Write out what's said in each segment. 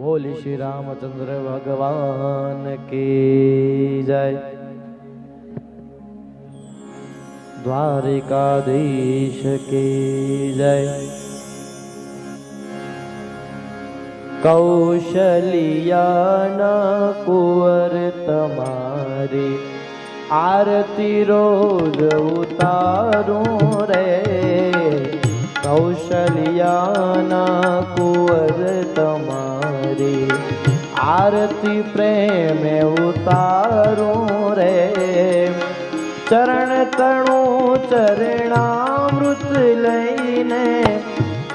બોલી શ્રી રામચંદ્ર ભગવાન કી જય. દ્વારિકાધીશ કી જય. કૌશલિયાના કુંવર તમારી આરતી રોજ ઉતારું રે. કૌશલિયાના કુંવર તમારી આરતી પ્રેમે ઉતારું રે. ચરણ તણું ચરણામૃત લઈને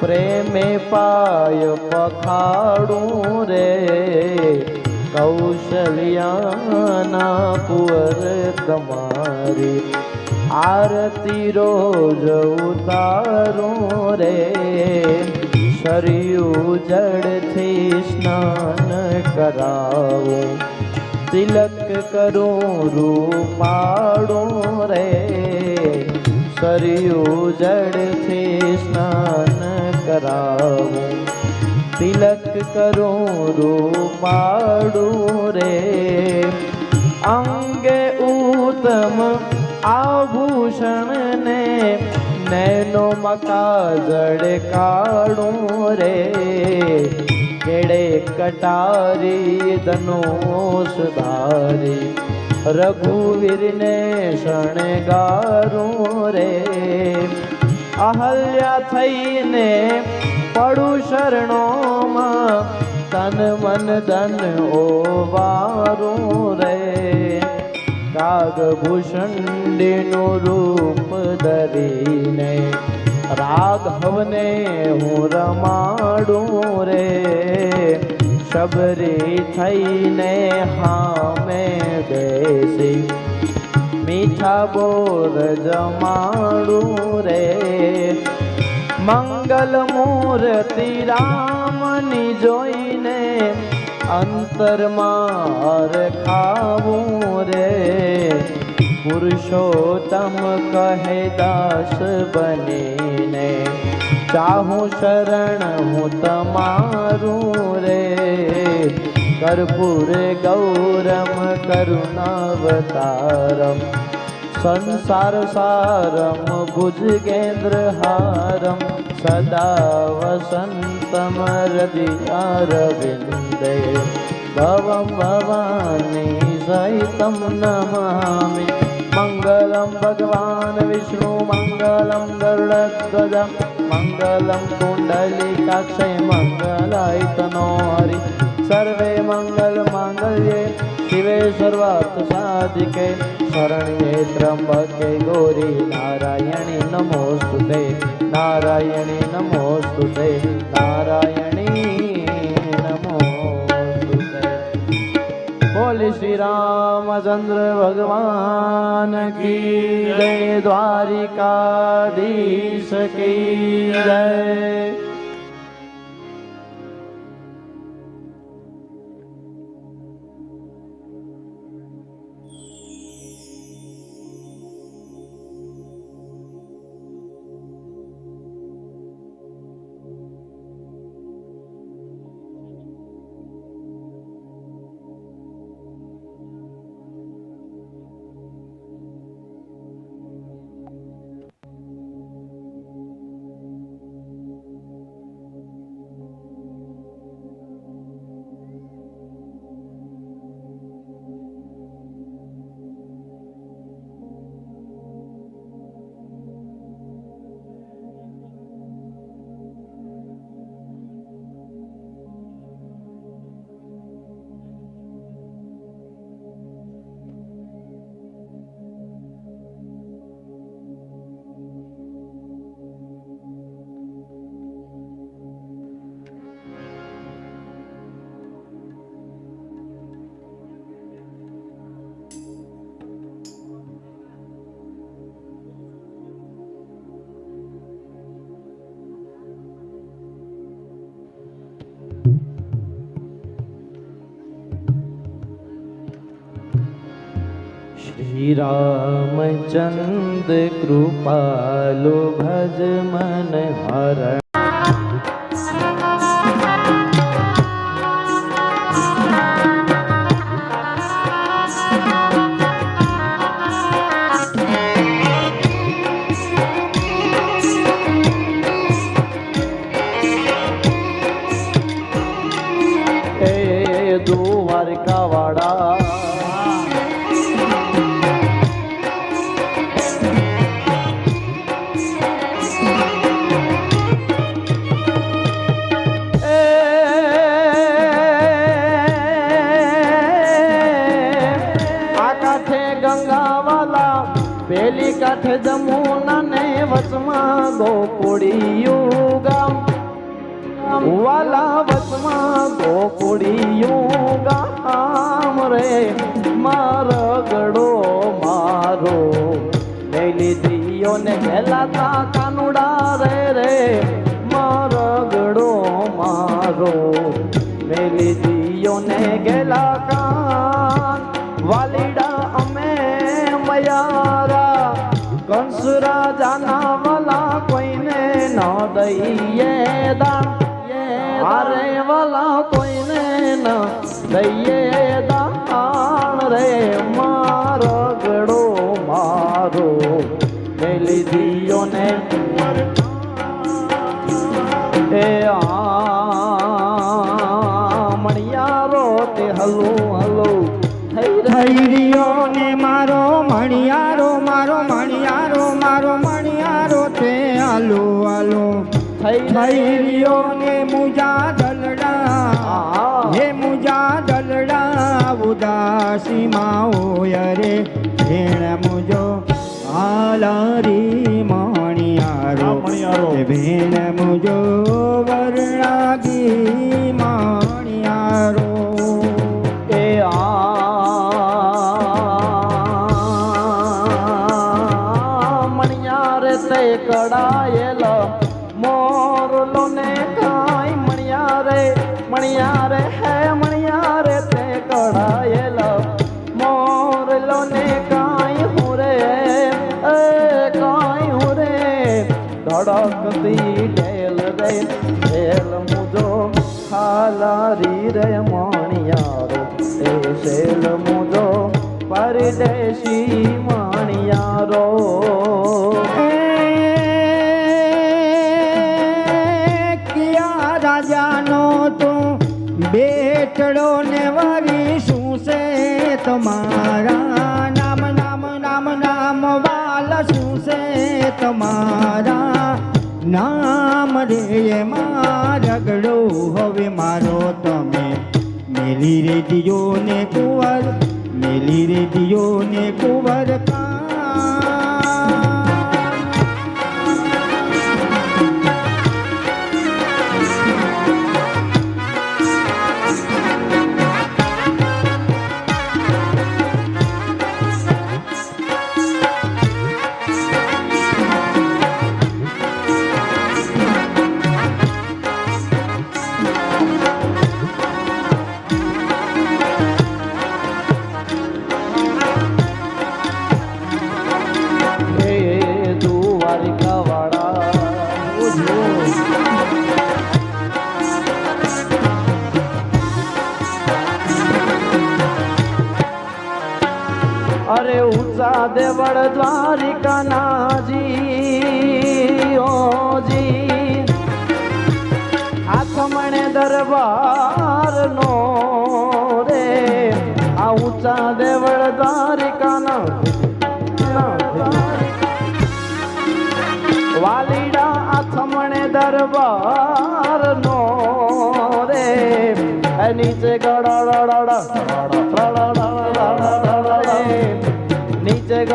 પ્રેમે પાય પખાડું રે. કૌશલ્યાના કુંવર તમારી આરતી રોજ ઉતારું રે. શરિયું જળથી સ્નાન કરાવું. તિલક કરું રૂપાડું રે. સરયું જળથી સ્નાન કરાવું. તિલક કરું રૂપાડું રે. અંગે ઉત્તમ આભૂષણ નૈનો મકાજળ કાઢું રે કેડે કટારી ધનુષ ધારી રઘુવીરને શણગારું રે અહલ્યા થઈને પડું શરણોમાં તન મન ધન ઓવારું રે કાગભૂષણનું રૂપ ધરીને રાઘવને હું રમાડું રે. શબરી થઈને હામે બેસી મીઠા બોર જમાડું રે. મંગલ મૂર્તિ રામની જોઈને અંતરમાં ખાવું રે. પુરુષોત્તમ કહે દાસ બનીને, ચાહું શરણ હું તમારું રે. કર્પૂર ગૌરમ, કરુણાવતારમ સંસાર સારમ ભુજગેન્દ્ર હારમ, સદા વસંતમ હૃદયારવિંદે ભવમ ભવાની સહિતમ નમામિ. મંગલમ ભગવાન વિષ્ણુ, મંગલમ ગરુડધ્વજ મંગલમ કુંડલિકાક્ષય મંગલાયતનો હરિ સર્વે મંગલ, માંગલ્યે શિવે સર્વાર્થ સાધિકે શરણ્યે ત્રંબકે ગૌરી નારાયણી નમોસ્તુતે નારાયણી નમોસ્તુતે નારાયણી નમોસ્તુતે. બોલી શ્રી રામચંદ્ર ભગવાન કી જય દ્વારિકાધીશ કી જય. मचन्द्र भज मन हर કાંઠે જમુના ને વચમાં ગોકુળિયું ગામ વાલા વચમાં ગોકુળિયું ગામ રે. મારો ગડો મારો. મેલી દીયો ને ખેલાતા કાનુડા રે રે. મારો ગડો મારો. મેલી દીયો ને ગેલા વાલા કોઈને ન દઈએ દાન. અરે વાલા કોઈને ન દઈએ દાન. રે મારો ગડો મારો મેલી દિયો ને એ થઈ ને મુજા દલડા હે. મુજા દલડા ઉદાસી માઓ રે ભેણ મુજો. આલારી મણિયારો. ભેણ પરદેશી માણિયારો કિયા રાજાનો તું બેટડો ને વરી શું છે તમારા નામ નામ નામ નામ શું છે તમારા નામ રે એમાં રગડો હવે મારો તમે મેલી રેડિયો ને કુંવર મેલી રે દિયો ને કુંવર કા અરે ઊંચા દેવળ દ્વારિકા નાજી ઓજી. આથમણે દરબાર નો રે, આ ઊંચા દેવળ દ્વારિકા ના વાલીડા આથમણે દરબાર નો રે નીચે ગડા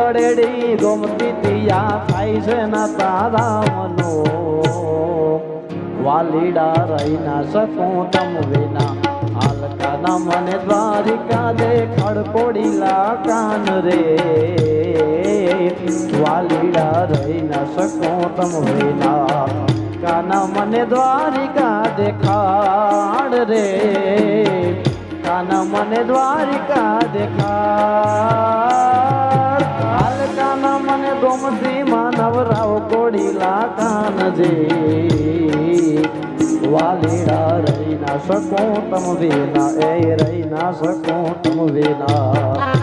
ગળેડી ગોમતી તિયા થાય છે ના તારા મનો. વાલીડા રહી ના શકું તમ વિના. હાલકાના મને દ્વારિકા દે કોડીલા કાન રે. વાલીડા રહી ના શકું તમ વિના. કાના મને દ્વારિકા દેખાડ રે. કાના મને દ્વારિકા દેખાડ રાવ કાનજે વાલીડા રહી ના શકો તમ વેલા એ રહી ના શકો તમ વિના.